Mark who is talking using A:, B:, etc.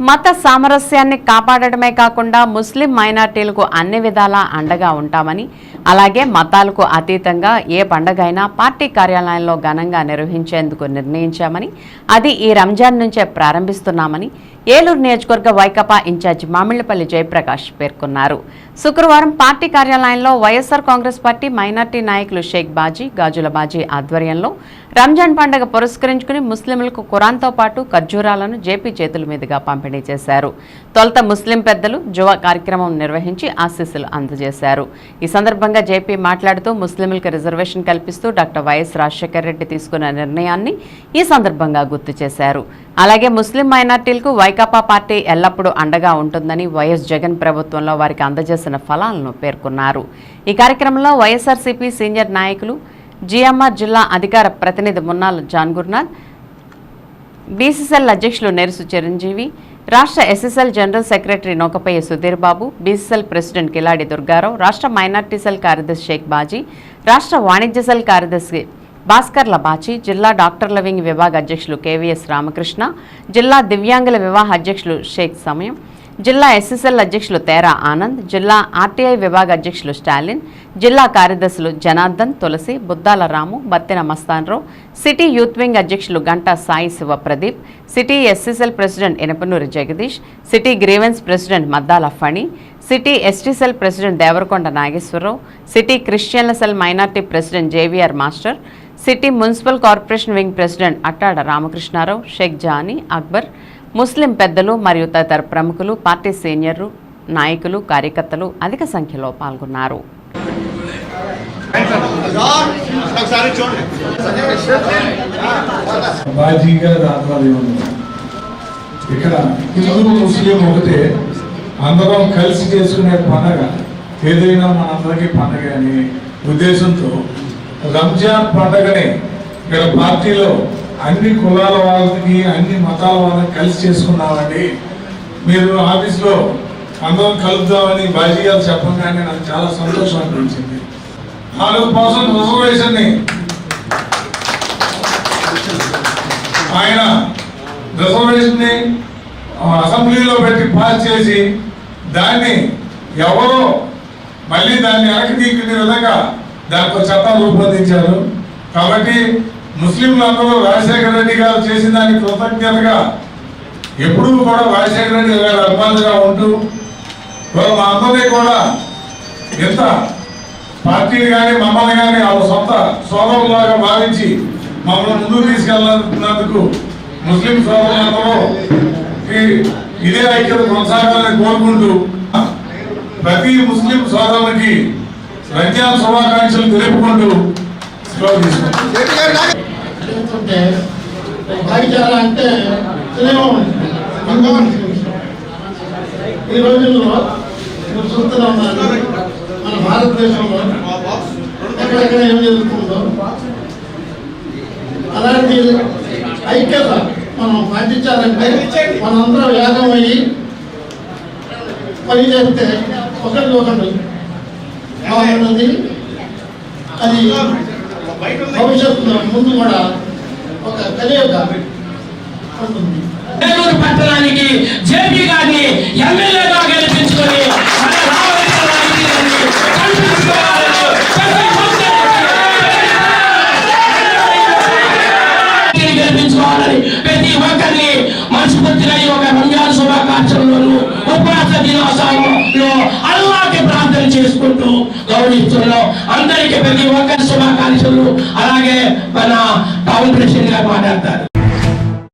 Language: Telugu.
A: మత సామరస్యాన్ని కాపాడటమే కాకుండా ముస్లిం మైనార్టీలకు అన్ని విధాలా అండగా ఉంటామని అలాగే మతాలకు అతీతంగా ఏ పండగైనా పార్టీ కార్యాలయంలో ఘనంగా నిర్వహించేందుకు నిర్ణయించామని అది ఈ రంజాన్ నుంచే ప్రారంభిస్తున్నామని ఏలూరు నియోజకవర్గ వైకాపా ఇన్ఛార్జి మామిళ్ళపల్లి జయప్రకాష్ పేర్కొన్నారు. శుక్రవారం పార్టీ కార్యాలయంలో వైఎస్ఆర్ కాంగ్రెస్ పార్టీ మైనార్టీ నాయకులు షేక్ బాజీ గాజుల బాజీ ఆధ్వర్యంలో రంజాన్ పండుగ పురస్కరించుకుని ముస్లింలకు ఖురాన్తో పాటు ఖర్జూరాలను జేపీ చేతుల మీదుగా పంపిణీ చేశారు. తొలుత ముస్లిం పెద్దలు జువా కార్యక్రమం నిర్వహించి ఆశీస్సులు అందజేశారు. ఈ సందర్భంగా జేపీ మాట్లాడుతూ ముస్లింలకు రిజర్వేషన్ కల్పిస్తూ డాక్టర్ వైఎస్ రాజశేఖర రెడ్డి తీసుకున్న నిర్ణయాన్ని ఈ సందర్భంగా గుర్తు చేశారు. అలాగే ముస్లిం మైనార్టీలకు వైకాపా పార్టీ ఎల్లప్పుడూ అండగా ఉంటుందని వైఎస్ జగన్ ప్రభుత్వంలో వారికి అందజేసిన ఫలాలను పేర్కొన్నారు. ఈ కార్యక్రమంలో వైఎస్ఆర్సీపీ సీనియర్ నాయకులు జిఎంఆర్ జిల్లా అధికార ప్రతినిధి మున్నాల్ జాన్గుర్నాథ్ బీసీసీఎల్ అధ్యక్షులు నెరుసు చిరంజీవి రాష్ట్ర SSL general secretary Naukapayya Sudheer Babu BCCL president Kiladi Durgarao రాష్ట్ర మైనార్టీ సెల్ కార్యదర్శి షేక్ బాజీ రాష్ట్ర వాణిజ్య సెల్ కార్యదర్శి భాస్కర్ల బాచి జిల్లా డాక్టర్ల వింగ్ విభాగ అధ్యక్షులు కేవీఎస్ రామకృష్ణ జిల్లా దివ్యాంగుల వివాహ అధ్యక్షులు షేక్ సమయం జిల్లా ఎస్ఎస్ఎల్ అధ్యక్షులు తేరా ఆనంద్ జిల్లా ఆర్టీఐ విభాగ అధ్యక్షులు స్టాలిన్ జిల్లా కార్యదర్శులు Janardhan Tulasi Buddala Ramu Battina Mastanrao city youth wing అధ్యక్షులు Ganta Sai Siva Pradeep city SC cell president Enapanuri Jagadeesh city grievance president Maddala Phani city ST cell president Devarakonda Nageswararao city క్రిస్టియన్ల cell minority president JVR master city municipal corporation wing president Attada Ramakrishnarao Shaik Jani Akbar ముస్లిం పెద్దలు మరియు తదితర ప్రముఖులు పార్టీ సీనియర్లు నాయకులు కార్యకర్తలు అధిక సంఖ్యలో పాల్గొన్నారు.
B: ఇక్కడ హిందూ ముస్లిం ఒకటే. అందరం కలిసి చేసుకునే పండగ. ఏదైనా మనందరికీ పండగ అనే ఉద్దేశంతో రంజాన్ పండగని ఇక్కడ పార్టీలో అన్ని కులాల వాళ్ళకి అన్ని మతాల వాళ్ళకి కలిసి చేసుకున్నామండి. మీరు ఆఫీస్లో అందరం కలుద్దామని బాజీ గారు చెప్పగానే నాకు చాలా సంతోషం అనిపించింది. నాలుగు పర్సెంట్ రిజర్వేషన్ని ఆయన రిజర్వేషన్ని అసెంబ్లీలో పెట్టి పాస్ చేసి దాన్ని ఎవరో మళ్ళీ దాన్ని వెనక్కి తీసుకునే విధంగా దానికి ఒక చట్టాలు రూపొందించారు. కాబట్టి ముస్లింలందరూ రాజశేఖర రెడ్డి గారు చేసిన దానికి కృతజ్ఞతగా ఎప్పుడూ కూడా రాజశేఖర రెడ్డి గారు అభిమానులుగా ఉంటూ ఇవాళ మా అందరినీ కూడా ఎంత పార్టీని కానీ మమ్మల్ని కానీ వాళ్ళ సొంత సోదరులాగా భావించి మమ్మల్ని ముందుకు తీసుకెళ్ళినందుకు ముస్లిం సోదరులందరూ ఈ- ఇదే ఐక్యత కొనసాగాలని కోరుకుంటూ ప్రతి ముస్లిం సోదరునికి రంజాన్ శుభాకాంక్షలు తెలుపుకుంటూ సెలవు తీసుకుంటాం
C: అంటే భాగ్యాల అంటే స్నేహం ఈ రోజుల్లో మీరు చూస్తూనే ఉన్నారు మన భారతదేశంలో ఎక్కడెక్కడ ఏం జరుగుతుందో. అలాంటి ఐక్యత మనం పాటించాలంటే మనందరం యాగం అయ్యి పని చేస్తే ఒకరికి ఒకరు బాగున్నది అది భవిష్యత్తులో ముందు కూడా ఒక కలియుగ ఉంటుంది.
D: నెల్లూరు పట్టణానికి జేపీ గారిని ఎమ్మెల్యేగా గెలిపించుకొని ప్రతి ఒక్కరిని గెలిపించుకోవాలని ప్రతి ఒక్కరిని మనస్ఫూర్తిగా ఒక రంజాన్ శుభాకాంక్షలను ఉపవాస దినోత్సవం చేసుకుంటూ గౌరవిస్తున్నాం అందరికీ ప్రతి ఒక్కరి శుభాకాంక్షలు. అలాగే మన టౌన్ ప్రెసిడెంట్ గారు మాట్లాడతారు.